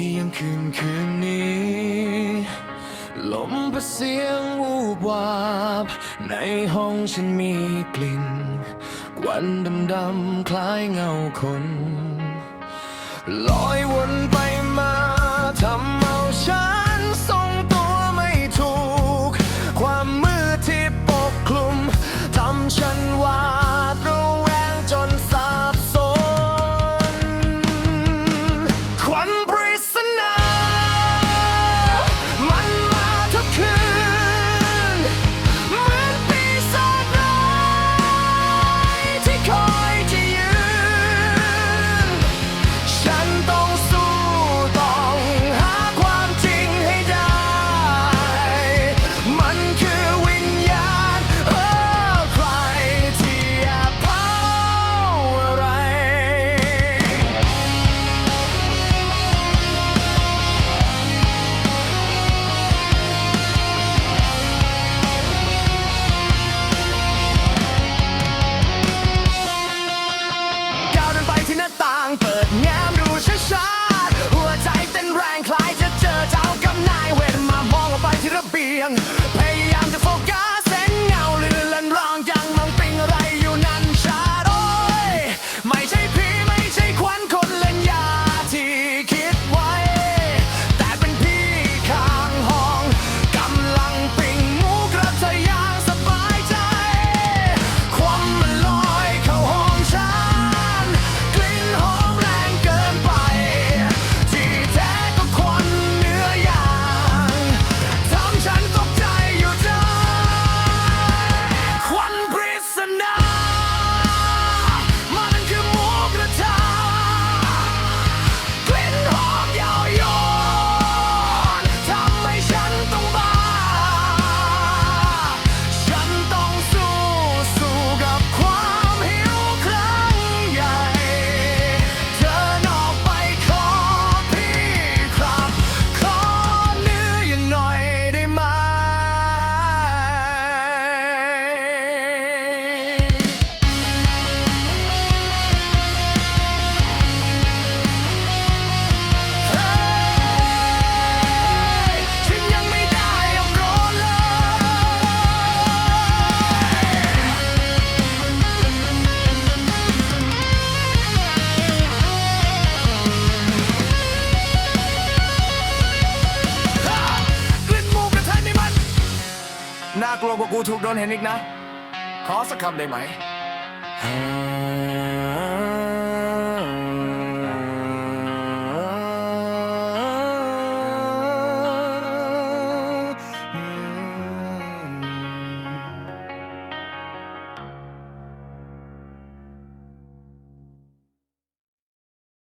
ที่ยังคืนคืนนี้ลมประเสียงวูบวาบ ในห้องฉันมีกลิ่นควันดำดำคล้ายเงาคน ลอยวนไป น่ากลัวกว่ากูถูกโดนเห็นอีกนะ ขอสักคำได้ไหม